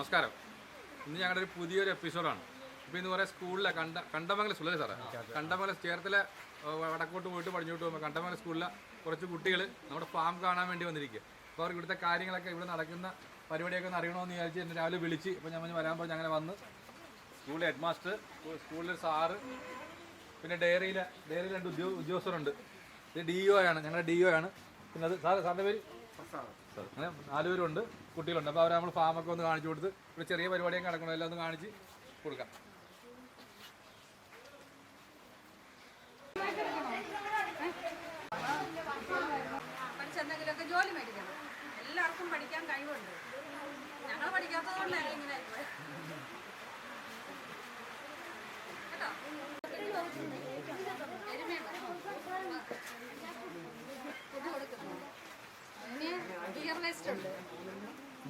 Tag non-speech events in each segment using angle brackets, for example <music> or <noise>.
നമസ്കാരം. ഇന്ന് ഞങ്ങളുടെ ഒരു പുതിയൊരു എപ്പിസോഡാണ്. ഇപ്പോൾ ഇന്ന് കുറേ സ്കൂളിലെ കണ്ട കണ്ടമംഗലം സ്കൂളിൽ സാറേ? കണ്ടമംഗലം ചേർത്തല വടക്കോട്ട് പോയിട്ട് പടിഞ്ഞോട്ട് പോകുമ്പോൾ കണ്ടമംഗലം സ്കൂളിലെ കുറച്ച് കുട്ടികൾ നമ്മുടെ ഫാം കാണാൻ വേണ്ടി വന്നിരിക്കുക അപ്പോൾ അവർക്ക് ഇവിടുത്തെ കാര്യങ്ങളൊക്കെ ഇവിടെ നടക്കുന്ന പരിപാടിയൊക്കെ ഒന്ന് അറിയണമെന്ന് വിചാരിച്ച് എന്നെ രാവിലെ വിളിച്ച് ഇപ്പോൾ ഞാൻ വരാൻ പോയി അങ്ങനെ വന്ന്. സ്കൂളിലെ ഹെഡ് മാസ്റ്റർ സ്കൂളിലെ സാറ് പിന്നെ ഡയറിയിലെ ഡയറിയിൽ രണ്ട് ഉദ്യോഗ ഉദ്യോഗസ്ഥരുണ്ട്. ഇത് ഡി ഒ ആണ്. ഞങ്ങളുടെ ഡി ഒ ആണ്. പിന്നെ അത് സാറ് സാറിന്റെ പേര്? അങ്ങനെ നാലുപേരുണ്ട് കുട്ടികളുണ്ട്. അപ്പോൾ അവരെ നമ്മൾ ഫാമൊക്കെ ഒന്ന് കാണിച്ചു കൊടുത്ത് ഇവിടെ ചെറിയ പരിപാടിയൊക്കെ നടക്കണം. എല്ലാം ഒന്ന് കാണിച്ച് കൊടുക്കാം. പഠിച്ചെന്തെങ്കിലുമൊക്കെ ജോലി മേടിക്കണം. എല്ലാവർക്കും പഠിക്കാൻ കഴിവുണ്ട്. ഞങ്ങൾ പഠിക്കാത്തത് കൊണ്ടല്ലേ ഇങ്ങനെ. കേട്ടോ? ഇനി ബിയർ വേസ്റ്റ് ഉണ്ട്.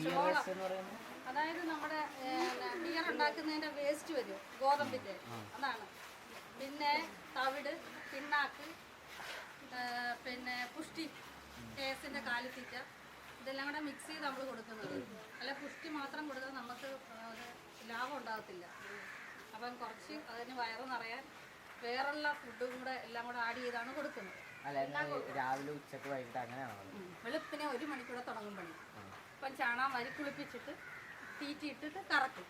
ചോളം. അതായത് നമ്മുടെ ബിയർ ഉണ്ടാക്കുന്നതിന്റെ വേസ്റ്റ് വരും. ഗോതമ്പിന്റെ. അതാണ്. പിന്നെ തവിട് പിണ്ണാക്ക് പിന്നെ പുഷ്ടി കേസിന്റെ കാലിത്തീറ്റ. ഇതെല്ലാം കൂടെ മിക്സ് ചെയ്ത് നമ്മൾ കൊടുക്കുന്നത്. അല്ല പുഷ്ടി മാത്രം കൊടുത്താൽ നമുക്ക് ലാഭം ഉണ്ടാകത്തില്ല. അപ്പം കുറച്ച് അതിന് വയറ് നിറയാൻ വേറുള്ള ഫുഡും കൂടെ എല്ലാം കൂടെ ആഡ് ചെയ്താണ് കൊടുക്കുന്നത്. അല്ല രാവിലെ ഉച്ചയ്ക്ക് വൈകിട്ട് അങ്ങനെയാണോ. വെളുപ്പിനെ ഒരു മണിക്കൂടെ തുടങ്ങും പണി. അപ്പം ചാണാൻ വരി കുളിപ്പിച്ചിട്ട് തീറ്റി ഇട്ടിട്ട് കറക്കും.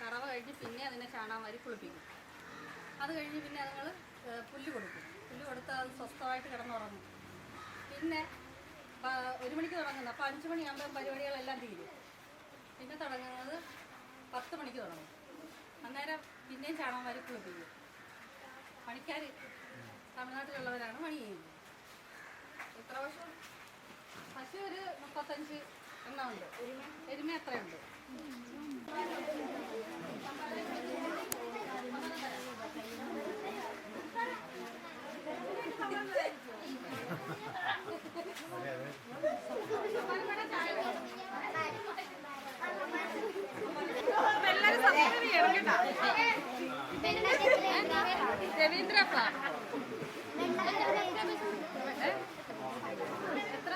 കറവ് കഴിഞ്ഞ് പിന്നെ അതിനെ ചാണാൻ വരി കുളിപ്പിക്കും. അത് കഴിഞ്ഞ് പിന്നെ അതുങ്ങൾ പുല്ല് കൊടുക്കും. പുല്ല് കൊടുത്ത് അത് സ്വസ്ഥമായിട്ട് കിടന്നുറങ്ങും. പിന്നെ ഒരു മണിക്ക് തുടങ്ങുന്നത്. അപ്പോൾ അഞ്ച് മണിയാകുമ്പോൾ പരിപാടികളെല്ലാം തീരും. പിന്നെ തുടങ്ങുന്നത് പത്ത് മണിക്ക് തുടങ്ങും. അന്നേരം പിന്നെയും ചാണകം വരി കുളിപ്പിക്കും. പണിക്കാർ തമിഴ്നാട്ടിലുള്ളവരാണ് പണി ചെയ്യുന്നത്. എത്ര വർഷം? പശു ഒരു മുപ്പത്തഞ്ച് എണ്ണമുണ്ട്. എരുമ എത്രയുണ്ട്? രവീന്ദ്ര പ്ലാൻ എത്ര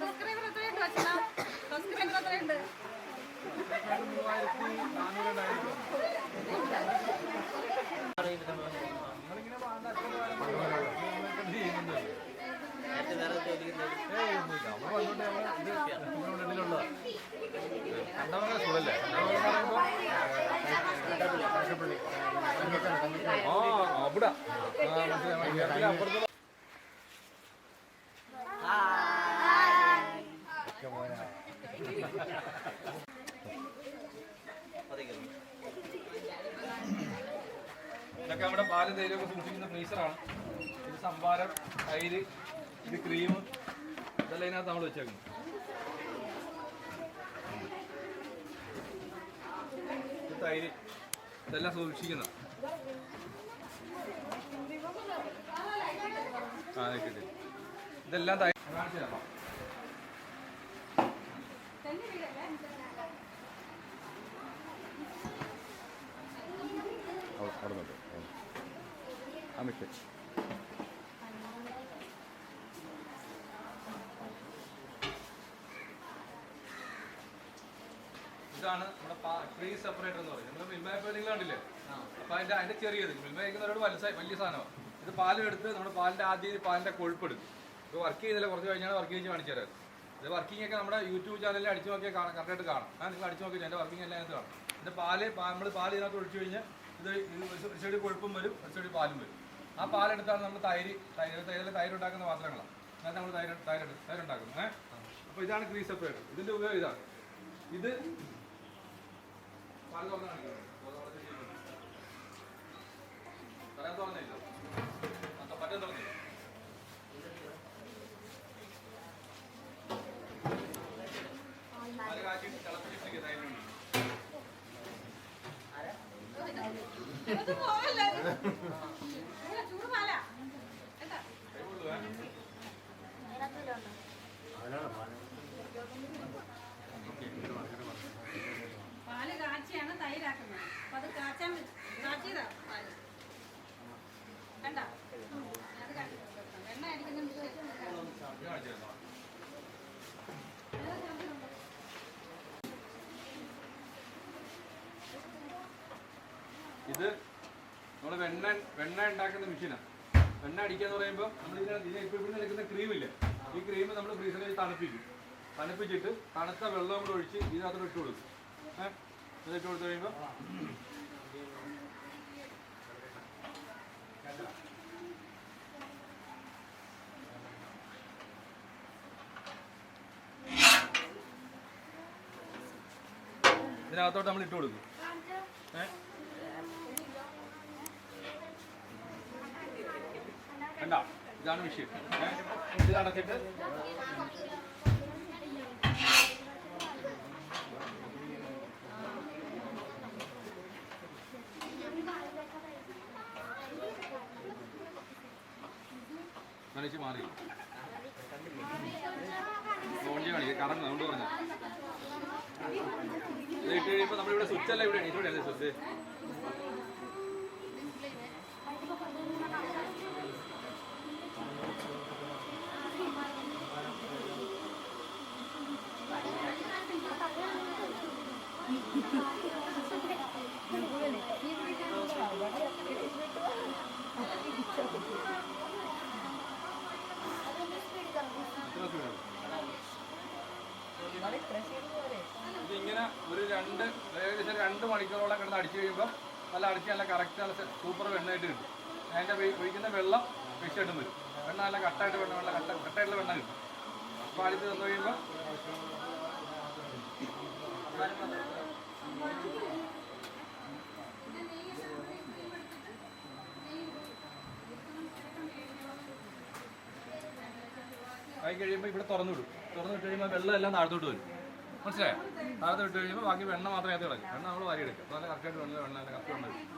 സബ്സ്ക്രൈബർ എത്രയുണ്ട് വച്ചന സബ്സ്ക്രൈബർ എത്രയുണ്ട് കണ്ടമംഗലം സ്കൂളല്ലേ ആ അവിടെ ആ ഇതൊക്കെ നമ്മുടെ പാൽ തൈരൊക്കെ സൂക്ഷിക്കുന്ന ഫ്രീസറാണ് ഇത് സംഭാരം തൈര് ഇത് ക്രീം ഇതെല്ലാം ഇതിനകത്ത് നമ്മൾ വെച്ചേക്കുന്നത് ഇത് തൈര്. ഇതെല്ലാം സൂക്ഷിക്കുന്ന. ഇതെല്ലാം കാണിച്ചു ഇതാണ് നമ്മുടെ ഫ്രീ സെപ്പറേറ്റർ എന്ന് പറയുന്നത്. നമ്മൾ മിൽമ കണ്ടില്ലേ? അപ്പൊ അതിന്റെ അതിന്റെ ചെറിയത് മിൽമ കഴിക്കുന്നവരോട് വലിയ വലിയ സാധനമാണ് ഇത് പാലും എടുത്ത് നമ്മുടെ പാലിന്റെ ആദ്യം പാലിന്റെ കൊഴുപ്പ് എടുക്കും. ഇത് വർക്ക് ചെയ്തില്ല കുറച്ച് കഴിഞ്ഞാണ് വർക്ക് ചെയ്ത് കാണിച്ചു തരാം. ഇത് വർക്കിംഗ് ഒക്കെ നമ്മുടെ യൂട്യൂബ് ചാനലിൽ അടിച്ചു നോക്കിയാൽ കാണാം കറക്റ്റായിട്ട് കാണാം. ആ നിങ്ങൾ അടിച്ചു നോക്കിയാൽ എന്റെ വർക്കിംഗ് എല്ലാം അതിനകത്ത് കാണാം. ഇത് പാൽ നമ്മൾ പാൽ ഇതിനകത്ത് ഒഴിച്ചു കഴിഞ്ഞാൽ ഇത് ഒരു ചെടി കൊഴുപ്പും വരും ഒരു ചെടി പാലും വരും. ആ പാലെടുത്താണ് നമ്മൾ തൈര് തൈര് തൈരിൽ തൈര് ഉണ്ടാക്കുന്ന പാത്രങ്ങളാണ് അതിനകത്ത് നമ്മൾ തൈര് തൈര് തൈര് ഉണ്ടാക്കുന്നത് അപ്പോൾ ഇതാണ് ഗ്രീസ് സെപ്പറേറ്റർ ഇതിന്റെ ഉപയോഗം ഇതാണ്. ഇത് പാൽ തുറന്ന് കാണിക്കുന്നത് തുറന്നില്ല. ആ, പറ്റാൻ തുറന്നില്ല. പാൽ കാച്ചി തിളപ്പിച്ചിട്ടിരിക്കുക തൈര് വേണ്ടി. ഇത് പോവല്ലേ ചൂട് പാല കേട്ടാ കൈ കൊള്ളുവേ. പാൽ കാച്ചിയാണ് തൈരാക്കുന്നത് അപ്പൊ അത് കാച്ചാൻ വെച്ച്- കാച്ചിയതാ പാൽ കണ്ട അത് കണ്ടു വെണ്ണ അടിക്കുന്ന മിക്സി. ഇത് കാണിച്ചു തരുന്നോ? ഇത് നമ്മൾ വെണ്ണ വെണ്ണ ഉണ്ടാക്കുന്ന മെഷീനാണ് വെണ്ണ അടിക്കുക എന്ന് പറയുമ്പോൾ നമ്മൾ ഇതിനെ ഇപ്പോൾ ഇവിടെ നിൽക്കുന്ന ക്രീമില്ല ഈ ക്രീം നമ്മൾ ഫ്രീസറിൽ തണുപ്പിക്കും. തണുപ്പിച്ചിട്ട് തണുത്ത വെള്ളം കൂടെ ഒഴിച്ച് ഇതിനകത്ത് ഇട്ട് കൊടുക്കും. ഏഹ് ഇതിട്ട് കൊടുത്തു കഴിയുമ്പോൾ ഇതിനകത്തോട്ട് നമ്മൾ ഇട്ട് കൊടുക്കും. ഏ? കണ്ട? ഇതാണ് വിഷയം? ഇത് അടച്ചിട്ട്. മനസ്സിൽ മാറി. ഓൺ കളി കറങ്ങും അതുകൊണ്ട് പറഞ്ഞു ഇട്ട് കഴിയുമ്പോൾ നമ്മളിവിടെ സ്വിച്ച് അല്ല ഇവിടെയാണ് ഇവിടെയാണ് സ്വിച്ച് ഇതിങ്ങനെ ഒരു രണ്ട് ഏകദേശം രണ്ട് മണിക്കൂറോളം കിടന്ന് അടിച്ചു കഴിയുമ്പോൾ നല്ല അടിച്ച് നല്ല കറക്റ്റ് നല്ല സൂപ്പർ വെണ്ണയായിട്ട് കിട്ടും. അതിന്റെ ഒഴിക്കുന്ന വെള്ളം മിക്സായിട്ടും വരും. വെണ്ണ നല്ല കട്ടായിട്ട് വെണ്ണ വെള്ളം കട്ട കട്ടായിട്ടുള്ള വെണ്ണ കിട്ടും. അപ്പോൾ അടിച്ച് തന്നു കഴിയുമ്പോൾ ആയി കഴിയുമ്പോൾ ഇവിടെ തുറന്നു വിടും. തുറന്നു വിട്ട് കഴിയുമ്പോൾ വെള്ളം എല്ലാം താഴത്തോട്ട് വരും. മനസ്സിലായോ? താഴത്ത് വിട്ട് കഴിയുമ്പോൾ ബാക്കി വെണ്ണ മാത്രമേ അത് കളയും വെണ്ണ നമ്മൾ വാരി എടുക്കും. അപ്പോൾ നല്ല കറക്റ്റായിട്ട് വെള്ളം വെള്ളം നല്ല കറക്റ്റ് വെള്ളം വരും.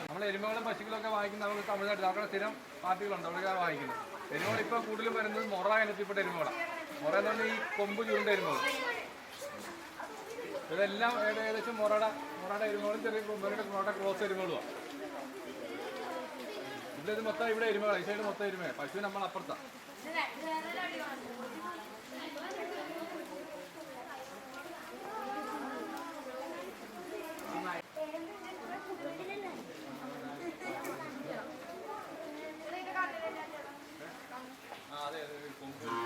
നമ്മൾ എരുമകളും പശുക്കളൊക്കെ വാങ്ങിക്കുന്ന നമുക്ക് തമിഴ്നാട്ടിൽ അവിടെ സ്ഥിരം പാർട്ടികളുണ്ട് അവിടെ വാങ്ങിക്കുന്നത് എരുമകൾ ഇപ്പോൾ കൂടുതലും വരുന്നത് മൊറ ഇനത്തിൽപ്പെട്ട എരുമകളാണ് മൊറ എന്ന് പറഞ്ഞാൽ ഈ കൊമ്പ് ചുരുണ്ട എരുമകൾ. ഇതെല്ലാം ഏക- ഏകദേശം മൊറയുടെ മൊറയുടെ എരുമകളും ചെറിയ കൊമ്പരുടെ മൊറയുടെ ക്ലോസ് എരുമകളുമാണ് ഇവിടെ ഇത് മൊത്തം ഇവിടെ എരുമകളാണ് ഈ സൈഡ് മൊത്തം എരുമയാണ് പശു നമ്മൾ അപ്പുറത്താണ് Thank അതെ അതെ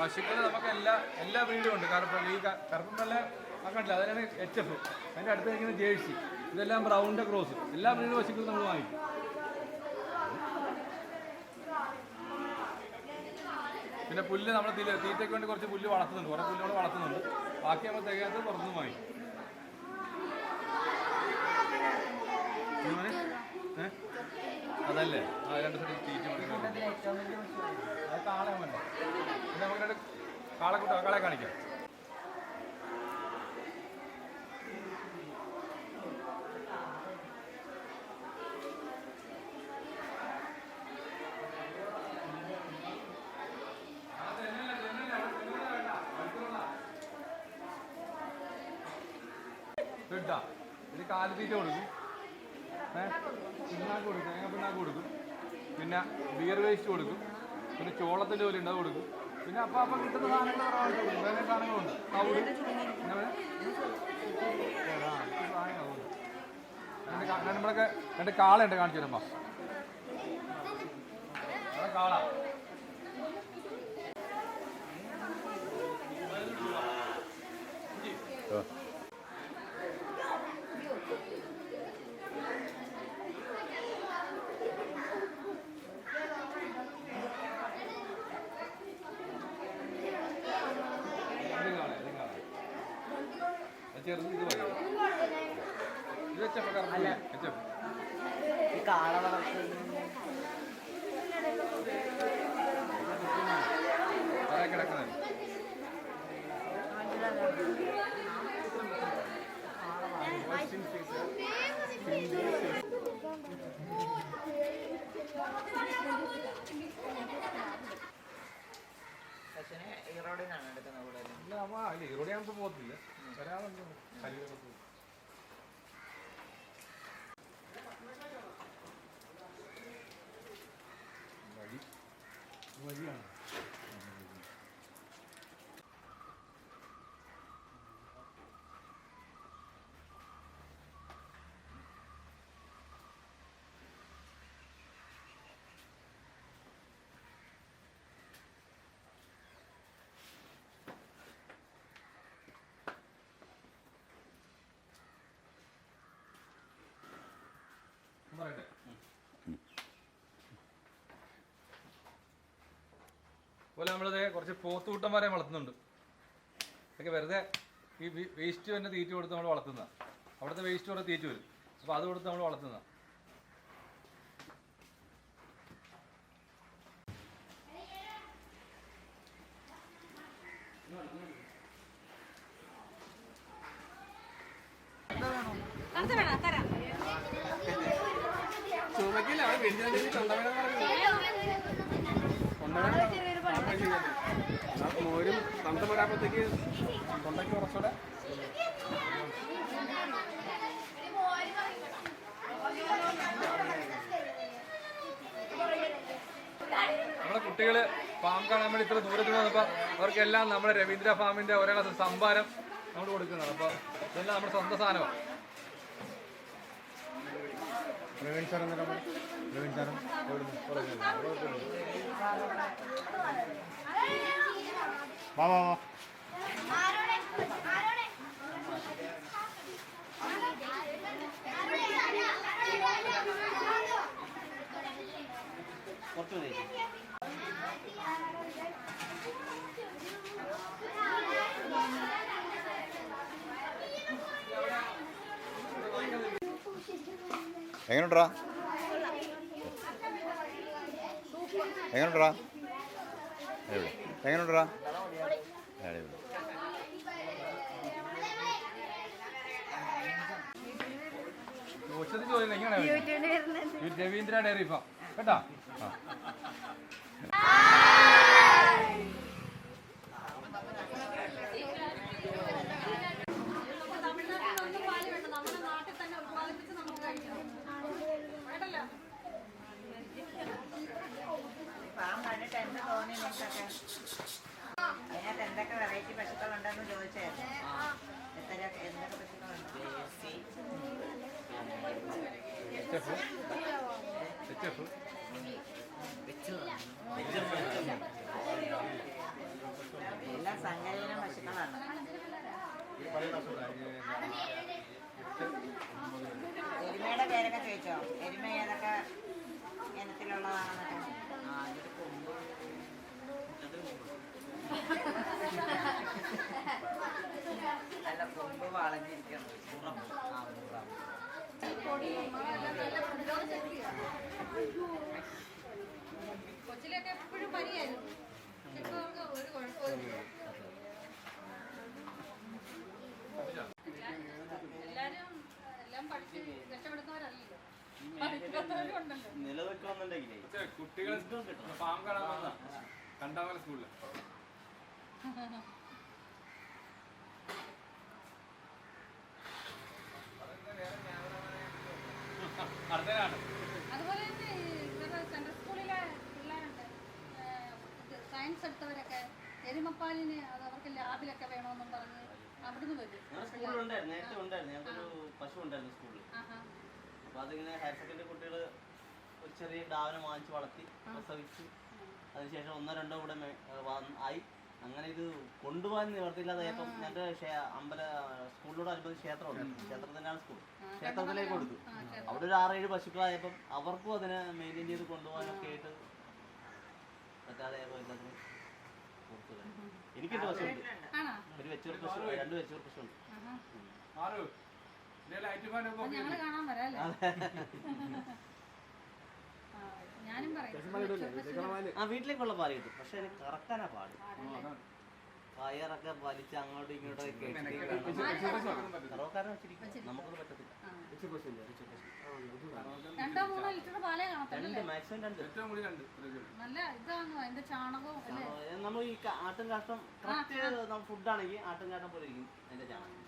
പശുക്കൾ നമുക്ക് എല്ലാ എല്ലാ ബ്രീഡും ഉണ്ട്. കറുപ്പ് ഈ ക- കറുപ്പും വെള്ള കണ്ടില്ല? അതിനാണ് എച്ച് എഫ് അതിന്റെ അടുത്ത് നിൽക്കുന്ന ജേഴ്സി. ഇതെല്ലാം ബ്രൗണിന്റെ ക്രോസ് എല്ലാ ബ്രീഡ് പശുക്കളും നമ്മൾ വാങ്ങിക്കും. പിന്നെ പുല്ല് നമ്മൾ തീറ്റയ്ക്ക് വേണ്ടി കുറച്ച് പുല്ല് വളർത്തുന്നുണ്ട്. കുറേ പുല്ല് നമ്മൾ വളർത്തുന്നുണ്ട്. ബാക്കി നമ്മൾ തികയാത്ത പുറത്തുനിന്ന് വാങ്ങിക്കും? അതല്ലേ? ആ രണ്ട് സൈഡിൽ തീറ്റ പിന്നെ നമുക്ക് രണ്ട് കാളക്കൂട്ട കാളെ കാണിക്കാം. ഇത് തീറ്റ കൊടുക്കും. പിണ്ണാക്ക് കൊടുക്കും തേങ്ങ പിണ്ണാക്ക് കൊടുക്കും. പിന്നെ ബിയർ വേസ്റ്റ് കൊടുക്കും. പിന്നെ ചോളത്തിന്റെ പോലെ ഉണ്ട് അത് കൊടുക്കും. പിന്നെ അപ്പം അപ്പം കിട്ടുന്ന സാധനങ്ങൾ വേറെ സാധനങ്ങളുണ്ട്? ഈ സാധനങ്ങളുണ്ട്. രണ്ട് കാളയുണ്ട് കാണിച്ചു തരുമ്പോൾ കാള ഓ ഇത് കാള ഇത് കാള അത് ചെറുത് ഇത് മതി ഇത് വെച്ചപ്പോ കറക്റ്റ് വെച്ചപ്പോ ഈ കാള വളർത്തുന്ന തറയിൽ കിടക്കുന്നത് പശുവിനെ ഈറോഡിനാണ് എടുക്കുന്നത് കൂടുതലും. ഇപ്പോൾ പോകത്തില്ല. വരാറുണ്ട് അതുപോലെ നമ്മളത് കുറച്ച് പോത്തുകൂട്ടന്മാരെ വളർത്തുന്നുണ്ട്. അതൊക്കെ വെറുതെ ഈ വേസ്റ്റ് തന്നെ തീറ്റ കൊടുത്ത് നമ്മൾ വളർത്തുന്ന അവിടുത്തെ വേസ്റ്റ് കുറേ തീറ്റ വരും. അപ്പോൾ അത് കൊടുത്ത് നമ്മൾ വളർത്തുന്ന കറുത്ത വേണം? തരാം. ചുമക്കില്ല മോരും തണുത്ത വരാകുമ്പോഴത്തേക്ക് തൊണ്ടയ്ക്ക് കുറച്ചുകൂടെ നമ്മുടെ കുട്ടികൾ ഫാം കാണാൻ വേണ്ടി ഇത്ര ദൂരത്ത് വന്നപ്പോൾ അവർക്കെല്ലാം നമ്മുടെ രവീന്ദ്ര ഫാമിന്റെ ഒരേ സംഭാരം നമ്മൾ കൊടുക്കുന്നത് അപ്പോൾ ഇതെല്ലാം നമ്മുടെ സ്വന്തം സാധനമാണ് പ്രവീൺ സാർ എന്താ പ്രവീൺ സാറും വാ വാ വാ. കുറച്ചു തേച്ച് എങ്ങനെയുണ്ടാ എങ്ങനെയുണ്ടാ എവിടെ എങ്ങനെയുണ്ടാ എവിടെ ചോദിച്ചത് ചോദ്യം എങ്ങനെയാണ് രവീന്ദ്ര ഡയറി ഫാം കേട്ടാ ആ നമുക്ക് തമിഴ്നാട്ടിൽ ഒന്നും പാൽ വേണ്ട നമ്മുടെ നാട്ടിൽ തന്നെ ഉത്പാദിപ്പിച്ച് നമുക്ക് കഴിക്കണം വേണ്ടല്ലോ ഫാം കണ്ടിട്ട് എന്ത് തോന്നി നിങ്ങൾക്കൊക്കെ അതിനകത്ത് എന്തൊക്കെ വെറൈറ്റി പശുക്കളുണ്ടെന്ന് ചോദിച്ചായിരുന്നു എത്ര എന്തൊക്കെ പശുക്കളുണ്ട് എല്ലാം സങ്കരീനം പശുക്കളാണ് എരുമയുടെ പേരൊക്കെ ചോദിച്ചോ? എരുമ ഏതൊക്കെ ഇനത്തിലുള്ളതാണെന്നൊക്കെ. അല്ല കൊമ്പ് വളഞ്ഞിരിക്കണം ആ മുറാം കൊച്ചിലൊക്കെ എപ്പോഴും പനിയായിരുന്നു. ഇപ്പൊ ഒരു കുഴപ്പമില്ല എല്ലാരും എല്ലാം പഠിച്ച് രക്ഷപ്പെടുന്നവരല്ലല്ലോ. നിലനിൽക്കണമെന്നുണ്ടെങ്കിലേ കുട്ടികൾ ഫാം കാണാൻ കണ്ടാമല അടുത്തനാണ് അതുപോലെ തന്നെ ഇവരുടെ സെൻട്രൽ സ്കൂളിലെ പിള്ളേരുണ്ട്. സയൻസ് എടുത്തവരൊക്കെ എരുമപ്പാലിന് അത് അവർക്ക് ലാബിലൊക്കെ വേണമെന്നും പറഞ്ഞ് അവിടുന്ന് വരും. ഞങ്ങളുടെ സ്കൂളിലുണ്ടായിരുന്നു നേരത്തെ ഉണ്ടായിരുന്നു. ഞങ്ങൾക്കൊരു പശു ഉണ്ടായിരുന്നു സ്കൂളിൽ ആഹാ. അപ്പോൾ അതിങ്ങനെ ഹയർ സെക്കൻഡറി കുട്ടികൾ ഒരു ചെറിയ ഡാവനം വാങ്ങിച്ച് വളർത്തി പ്രസവിച്ച് അതിനുശേഷം ഒന്നോ രണ്ടോ കൂടെ ആയി. അങ്ങനെ ഇത് കൊണ്ടുപോകാൻ നിവർത്തില്ലാതായപ്പം എന്റെ അമ്പല സ്കൂളിനോട് അനുബന്ധിച്ച് ക്ഷേത്രമുണ്ട്. ക്ഷേത്രത്തിനാണ് സ്കൂൾ. ക്ഷേത്രത്തിലേക്ക് കൊടുത്തു. അവിടെ ഒരു ആറേഴ് പശുക്കളായപ്പം അവർക്കും അതിനെ മെയിന്റെയിൻ ചെയ്ത് കൊണ്ടുപോകാനൊക്കെ ആയിട്ട് പറ്റാതെ എനിക്ക് എല്ലാത്തിനും കൊടുത്തു പശുണ്ട് ആണോ? ഒരു വെച്ചൂർ പശു രണ്ട് വെച്ചൂർ പശുണ്ട് ഞങ്ങൾ കാണാൻ വരാം അല്ലേ <laughs> ആ, ഞാനും പറയും. ആ വീട്ടിലേക്കുള്ള പാൽ കിട്ടും. പക്ഷെ എനിക്ക് കറക്കാനാ പാട്. വയറൊക്കെ വലിച്ച് അങ്ങോട്ടും ഇങ്ങോട്ടും ഒക്കെ കറവക്കാരൻ വെച്ചിരിക്കും. നമുക്കൊന്നും പറ്റത്തില്ല. രണ്ടോ മൂന്നോ ലിറ്റർ പാലേ രണ്ട് മാക്സിമം രണ്ട്. നല്ല ഇതാണ് അതിന്റെ ചാണകവും അല്ലേ? ആ, നമ്മൾ ഈ ക- ആട്ടും കാഷ്ടം കറക്റ്റ് ഫുഡാണെങ്കിൽ ആട്ടും കാട്ടം പോലെ ഇരിക്കും അതിന്റെ ചാണകം.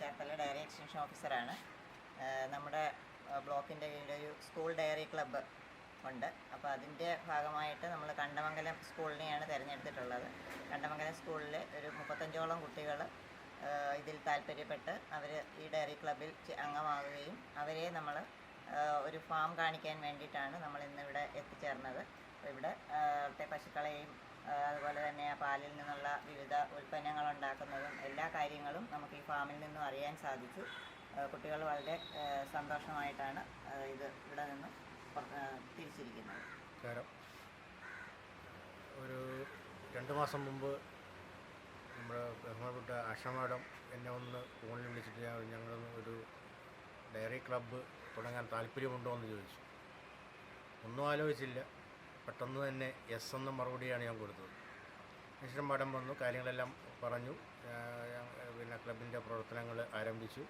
ചേർത്തല ഡയറി എക്സ്റ്റൻഷൻ ഓഫീസറാണ്. ഏഹ് നമ്മുടെ ഏഹ് കീഴിൽ ഒരു സ്കൂൾ ഡയറി ക്ലബ്ബ് ഉണ്ട്. അപ്പോൾ അതിന്റെ ഭാഗമായിട്ട് നമ്മൾ കണ്ടമംഗലം സ്കൂളിനെയാണ് തിരഞ്ഞെടുത്തിട്ടുള്ളത്. കണ്ടമംഗലം സ്കൂളിൽ ഒരു മുപ്പത്തഞ്ചോളം കുട്ടികൾ ഇതിൽ താല്പര്യപ്പെട്ട് അവർ ഈ ഡയറി ക്ലബ്ബിൽ ചെ- അംഗമാവുകയും അവരെ നമ്മൾ ഒരു ഫാം കാണിക്കാൻ വേണ്ടിയിട്ടാണ് നമ്മൾ ഇന്നിവിടെ എത്തിച്ചേർന്നത്. ഇവിടെ പശുക്കളെയും അതുപോലെ തന്നെ ആ പാലിൽ നിന്നുള്ള വിവിധ ഉൽപ്പന്നങ്ങൾ ഉണ്ടാക്കുന്നതും എല്ലാ കാര്യങ്ങളും നമുക്ക് ഈ ഫാമിൽ നിന്നും അറിയാൻ സാധിച്ചു. കുട്ടികൾ വളരെ സന്തോഷമായിട്ടാണ് ഇത് ഇവിടെ നിന്ന് തിരിച്ചിരിക്കുന്നത്. കാരണം ഒരു രണ്ട് മാസം മുമ്പ് നമ്മുടെ ബഹുമാനപ്പെട്ട ആഷ മാഡം എന്നെ ഒന്ന് ഫോണിൽ വിളിച്ചിട്ട് ഞങ്ങളൊന്ന് ഒരു ഡയറി ക്ലബ്ബ് തുടങ്ങാൻ താല്പര്യമുണ്ടോ എന്ന് ചോദിച്ചു. ഒന്നും ആലോചിച്ചില്ല. പെട്ടെന്ന് തന്നെ എസ് എന്ന മറുപടിയാണ് ഞാൻ കൊടുത്തത്. ശേഷം മാഡം വന്നു കാര്യങ്ങളെല്ലാം പറഞ്ഞു. പിന്നെ ക്ലബിന്റെ പ്രവർത്തനങ്ങൾ ആരംഭിച്ചു.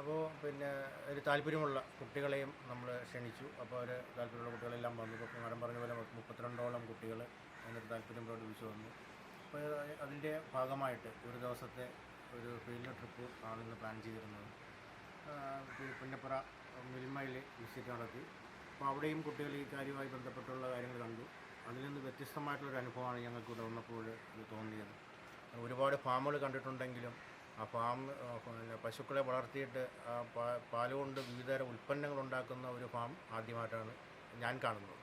അപ്പോൾ പിന്നെ ഒരു താല്പര്യമുള്ള കുട്ടികളെയും നമ്മൾ ക്ഷണിച്ചു. അപ്പോൾ അവർ താല്പര്യമുള്ള കുട്ടികളെല്ലാം വന്നു. ഇപ്പോൾ മാഡം പറഞ്ഞ പോലെ മുപ്പത്തിരണ്ടോളം കുട്ടികൾ അതിനൊരു താല്പര്യം പ്രകടിപ്പിച്ചു വന്നു. അപ്പോൾ അതിന്റെ ഭാഗമായിട്ട് ഒരു ദിവസത്തെ ഒരു ഫീൽഡ് ട്രിപ്പ് ആണ് ഇന്ന് പ്ലാൻ ചെയ്തിരുന്നത്. പുന്നപ്പുറ മിൽമയിൽ വിസിറ്റ് നടത്തി. അപ്പോൾ അവിടെയും കുട്ടികൾ ഈ കാര്യവുമായി ബന്ധപ്പെട്ടുള്ള കാര്യങ്ങൾ കണ്ടു. അതിൽ നിന്ന് വ്യത്യസ്തമായിട്ടുള്ളൊരു അനുഭവമാണ് ഞങ്ങൾക്ക് ഇവിടെ വന്നപ്പോൾ തോന്നിയത്. ഒരുപാട് ഫാമുകൾ കണ്ടിട്ടുണ്ടെങ്കിലും ആ ഫാം പിന്നെ പശുക്കളെ വളർത്തിയിട്ട് കൊണ്ട് വിവിധതരം ഉൽപ്പന്നങ്ങൾ ഉണ്ടാക്കുന്ന ഒരു ഫാം ആദ്യമായിട്ടാണ് ഞാൻ കാണുന്നത്.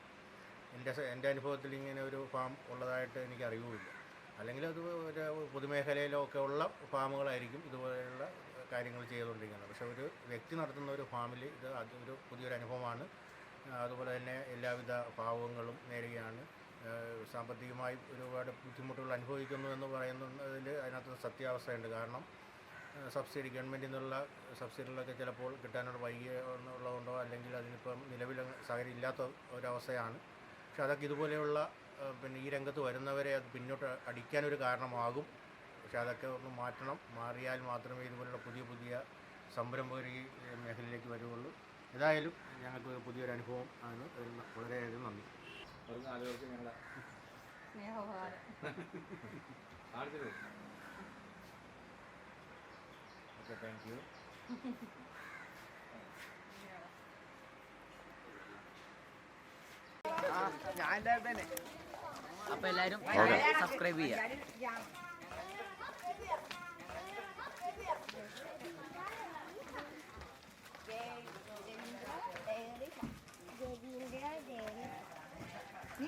എന്റെ എന്റെ അനുഭവത്തിൽ ഇങ്ങനെ ഒരു ഫാം ഉള്ളതായിട്ട് എനിക്ക് അറിവുമില്ല. അല്ലെങ്കിൽ അത് ഒരു പൊതുമേഖലയിലോ ഒക്കെ ഉള്ള ഫാമുകളായിരിക്കും ഇതുപോലെയുള്ള കാര്യങ്ങൾ ചെയ്തുകൊണ്ടിരിക്കുന്നത്. പക്ഷേ ഒരു വ്യക്തി നടത്തുന്ന ഒരു ഫാമിൽ ഇത് അത് ഒരു പുതിയൊരു അനുഭവമാണ്. അതുപോലെ തന്നെ എല്ലാവിധ ഭാവങ്ങളും നേരുകയാണ് സാമ്പത്തികമായി ഒരുപാട് ബുദ്ധിമുട്ടുകൾ അനുഭവിക്കുന്നു എന്ന് പറയുന്നതിൽ അതിനകത്ത് സത്യാവസ്ഥയുണ്ട്. കാരണം സബ്സിഡി ഗവൺമെന്റിൽ നിന്നുള്ള സബ്സിഡികളൊക്കെ ചിലപ്പോൾ കിട്ടാനുള്ള വൈകിയ ഉള്ളതുകൊണ്ടോ അല്ലെങ്കിൽ അതിനിപ്പം നിലവിൽ സാഹചര്യം ഇല്ലാത്ത ഒരവസ്ഥയാണ്. പക്ഷെ അതൊക്കെ ഇതുപോലെയുള്ള പിന്നെ ഈ രംഗത്ത് വരുന്നവരെ അത് പിന്നോട്ട് അടിക്കാനൊരു കാരണമാകും. പക്ഷെ അതൊക്കെ ഒന്ന് മാറ്റണം. മാറിയാൽ മാത്രമേ ഇതുപോലുള്ള പുതിയ പുതിയ സംരംഭകർ ഈ മേഖലയിലേക്ക് വരുള്ളൂ ഏതായാലും ഞങ്ങൾക്ക് ഒരു പുതിയൊരു അനുഭവം ആണ്. വളരെയധികം നന്ദി. ഒരു നാലുപേർക്ക് ഞങ്ങളെ സ്നേഹോപകാരം. കാണിച്ചത് ഓക്കെ താങ്ക് യു ഞാൻ എല്ലാവരും തന്നെ അപ്പൊ എല്ലാരും സബ്സ്ക്രൈബ് ചെയ്യാം നീ